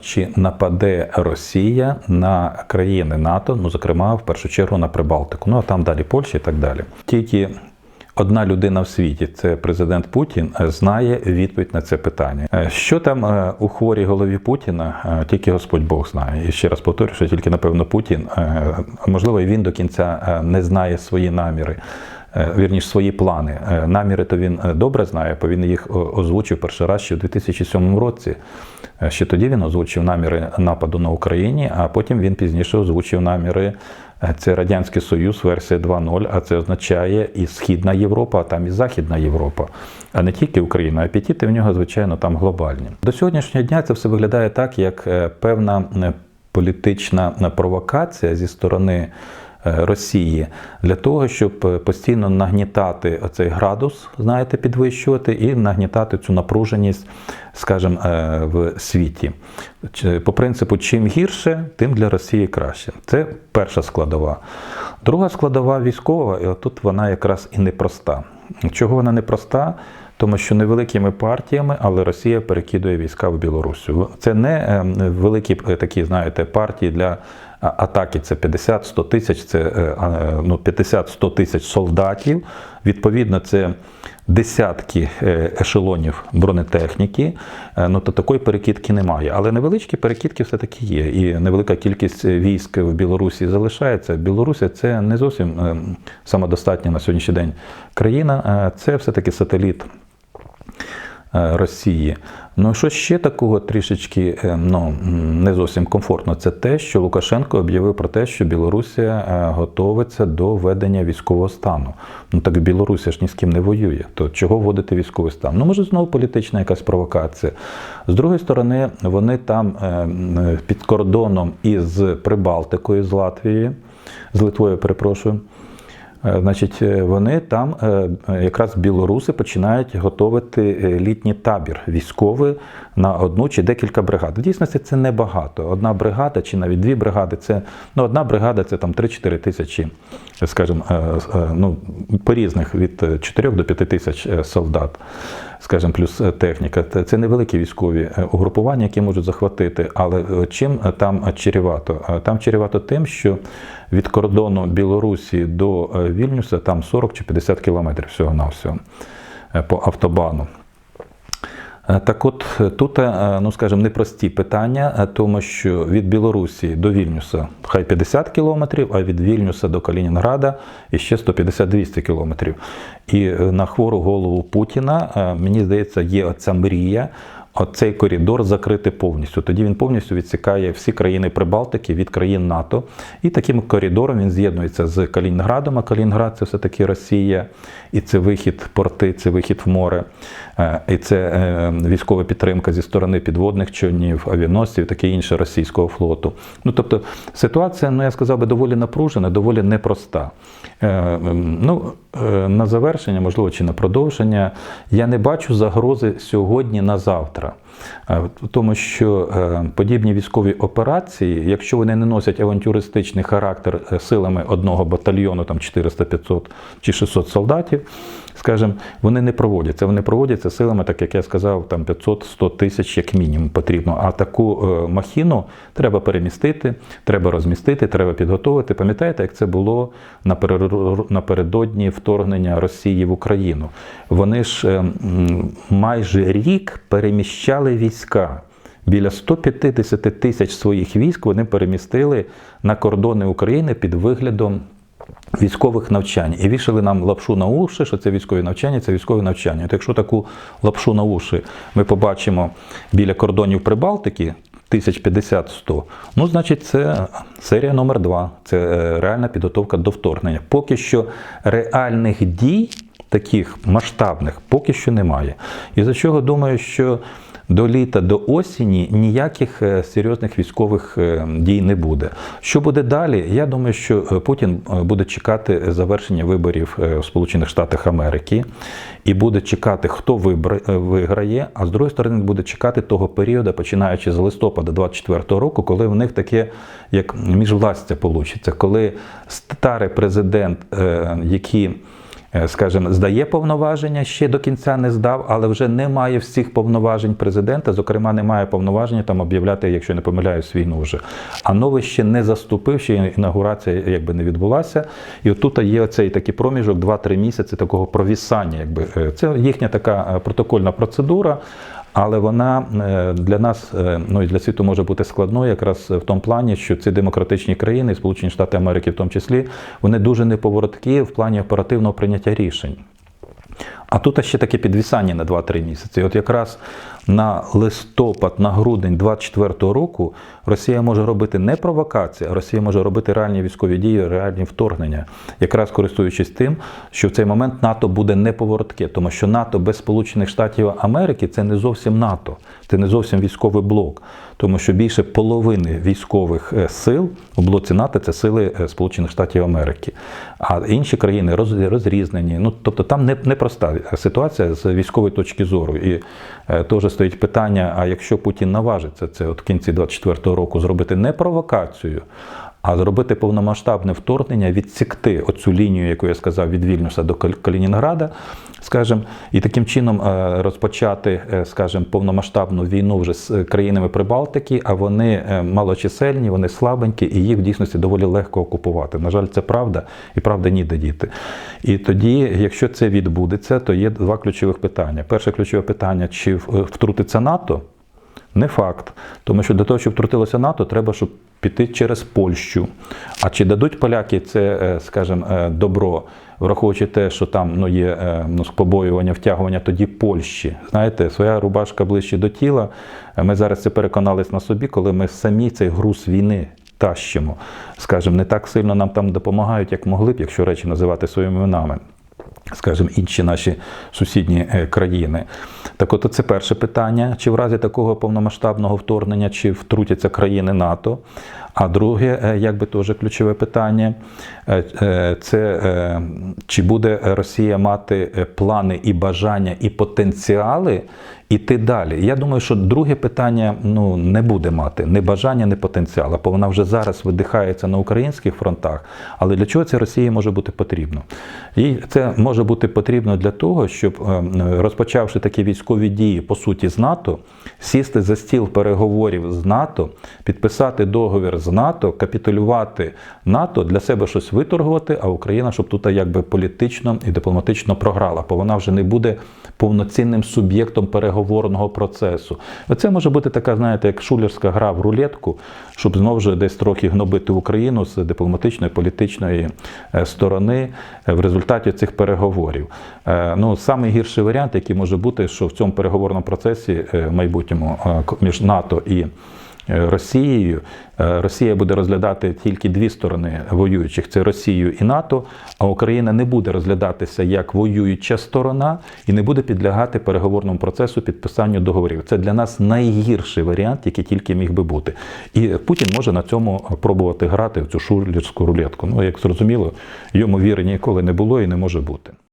Чи нападе Росія на країни НАТО, ну зокрема в першу чергу на Прибалтику, ну а там далі Польща і так далі. Тільки одна людина в світі, це президент Путін, е, знає відповідь на це питання. Е, Що там е, у хворій голові Путіна, тільки Господь Бог знає. І ще раз повторюю, що тільки напевно Путін, можливо, і він до кінця не знає свої наміри. Е, Вірніш, свої плани. Е, Наміри то він е, добре знає, бо він їх озвучив перший раз ще у 2007 році. Ще тоді він озвучив наміри нападу на Україні, а потім він пізніше озвучив наміри. Це Радянський Союз, версія 2.0, а це означає і Східна Європа, а там і Західна Європа, а не тільки Україна. Апетити в нього, звичайно, там глобальні. До сьогоднішнього дня це все виглядає так, як певна політична провокація зі сторони Росії для того, щоб е, постійно нагнітати оцей градус, знаєте, підвищувати і нагнітати цю напруженість, скажімо, е, в світі. По принципу, чим гірше, тим для Росії краще. Це перша складова. Друга складова військова, і тут вона якраз і непроста. Чого вона непроста? Тому що невеликими партіями, але Росія перекидує війська в Білорусю. Це не е, великі е, такі, знаєте, партії для атаки. Це 50-100 тисяч, це е, е, ну, 50-100 тисяч солдатів. Відповідно, це десятки е, ешелонів бронетехніки. Ну то такої перекидки немає. Але невеличкі перекидки все-таки є. І невелика кількість військ в Білорусі залишається. Білорусі це не зовсім е, самодостатня на сьогоднішній день країна, це все-таки сателіт Росії. Ну що ще такого трішечки е, ну, не зовсім комфортно, це те, що Лукашенко об'явив про те, що Білорусія е, готовиться до введення військового стану. Ну так Білорусія ж ні з ким не воює. То чого вводити військовий стан? Ну може знову політична якась провокація. З другої сторони, вони там е, під кордоном із Прибалтикою, з Латвією, з Литвою, перепрошую. Е, Значить, е, вони там е, якраз білоруси починають готувати літній табір військовий на одну чи декілька бригад. В дійсності це небагато. Одна бригада чи навіть дві бригади. Це ну одна бригада це там 3-4 тисячі, скажімо, ну по різних від 4 до 5 тисяч солдат, скажімо, плюс е, техніка. Це- невеликі військові е, угрупування, які можуть захватити. Але е, чим там чарівато? Там чарівато тим, що від кордону Білорусі до Вільнюса там 40 чи 50 кілометрів всього на всього по автобану. Е, Так от е, тут, е, ну скажімо, непрості питання, тому що від Білорусі до Вільнюса хай 50 кілометрів, а від Вільнюса до Калінінграда іще 150-200 кілометрів. І на хвору голову Путіна, мені здається, є оця мрія. Оцей коридор закрити повністю. Тоді він повністю відсікає всі країни Прибалтики від країн НАТО. І таким коридором він з'єднується з Калінінградом, а Калінінград це все-таки Росія, і це вихід порти, це вихід в море, Е, і це е, військова підтримка зі сторони підводних човнів, авіаносців, таке інше російського флоту. Ну тобто ситуація, ну я сказав би, доволі напружена, доволі непроста. Е, Ну, на завершення, можливо, чи на продовження, я не бачу загрози сьогодні на завтра. Е, Тому що е, подібні військові операції, якщо вони не носять авантюристичний характер е, силами одного батальйону, там 400, 500 чи 600 солдатів, скажімо, вони не проводяться. Вони проводяться силами, так як я сказав, там 500-100 тисяч як мінімум потрібно. А таку е, махіну треба перемістити, треба розмістити, треба підготовити. Пам'ятаєте, як це було напередодні вторгнення Росії в Україну? Вони ж е, майже рік переміщали війська. Біля 150 тисяч своїх військ вони перемістили на кордони України під виглядом військових навчань і вішали нам лапшу на уші, що це військові навчання, це військові навчання. От якщо таку лапшу на уші ми побачимо біля кордонів Прибалтики. 1050-100, ну, значить, це серія номер 2 Це е, реальна підготовка до вторгнення. Поки що реальних дій, таких масштабних, поки що немає. І за чого думаю, що до літа, до осені ніяких е, серйозних військових е, дій не буде. Що буде далі? Я думаю, що е, Путін буде чекати завершення виборів в Сполучених Штатах Америки і буде чекати, хто виграє, а з другої сторони буде чекати того періоду, починаючи з листопада 24 року, коли в них таке як міжвластя получиться, коли старий президент, який скажімо, здає повноваження, ще до кінця не здав, але вже не має всіх повноважень президента. Зокрема, не має повноваження там об'являти, якщо не помиляюсь, війну вже. А новий ще не заступив, ще інаугурація якби не відбулася. І отут є цей такий проміжок 2-3 місяці такого провісання. Якби Е, це їхня така е, протокольна процедура. Але вона е, для нас, е, ну і для світу може бути складною, якраз в тому плані, що ці демократичні країни, Сполучені Штати Америки в тому числі, вони дуже неповороткі в плані оперативного прийняття рішень. А тут ще таке підвісання на 2-3 місяці. От якраз на листопад, на грудень 24-го року Росія може робити не провокації, а Росія може робити реальні військові дії, реальні вторгнення, якраз користуючись тим, що в цей момент НАТО буде неповоротке, тому що НАТО без Сполучених Штатів Америки це не зовсім НАТО, це не зовсім військовий блок, тому що більше половини військових е, сил у блоці НАТО це сили е, Сполучених Штатів Америки. А інші країни роз- розрізнені. Ну тобто там не, непроста ситуація з військової точки зору. І е, теж стоїть питання: а якщо Путін наважиться це от в кінці 24-го року зробити не провокацію, а зробити повномасштабне вторгнення, відсікти оцю лінію, яку я сказав, від Вільнюса до Калінінграда, скажімо, і таким чином е, розпочати, е, скажімо, повномасштабну війну вже з е, країнами Прибалтики, а вони малочисельні, вони слабенькі, і їх в дійсності доволі легко окупувати. На жаль, це правда, і правда ніде діти. І тоді, якщо це відбудеться, то є два ключових питання. Перше ключове питання: чи втрутиться НАТО? Не факт. Тому що для того, щоб втрутилося НАТО, треба, щоб піти через Польщу. А чи дадуть поляки це, е, скажімо, е, добро, враховуючи те, що там ну, є е, ну, побоювання, втягування тоді Польщі. Знаєте, своя рубашка ближче до тіла. Ми зараз це переконались на собі, коли ми самі цей груз війни тащимо. Скажімо, не так сильно нам там допомагають, як могли б, якщо речі називати своїми іменами скажімо, інші наші сусідні е, країни. Так от це перше питання, чи в разі такого повномасштабного вторгнення, чи втрутяться країни НАТО. А друге, е, якби теж ключове питання, е, це чи буде Росія мати плани і бажання, і потенціали іти далі. Я думаю, що друге питання ну, не буде мати ні бажання, ні потенціалу, бо вона вже зараз видихається на українських фронтах. Але для чого це Росії може бути потрібно? Їй це може бути потрібно для того, щоб, е, розпочавши такі військові дії, по суті, з НАТО, сісти за стіл переговорів з НАТО, підписати договір з НАТО, капітулювати НАТО, для себе щось виторгувати, а Україна, щоб тут якби політично і дипломатично програла, бо вона вже не буде повноцінним суб'єктом переговорного процесу. Це може бути така, знаєте, як шулерська гра в рулетку, щоб знову ж десь трохи гнобити Україну з дипломатичної політичної е, сторони е, в результаті цих переговорів. Е, Ну, самий гірший варіант, який може бути, що в цьому переговорному процесі в майбутньому між НАТО і Росією. Е, Росія буде розглядати тільки дві сторони воюючих це Росію і НАТО, а Україна не буде розглядатися як воююча сторона і не буде підлягати переговорному процесу підписанню договорів. Це для нас найгірший варіант, який тільки міг би бути. І Путін може на цьому пробувати грати в цю шулерську рулетку. Ну, як зрозуміло, йому віри ніколи не було і не може бути.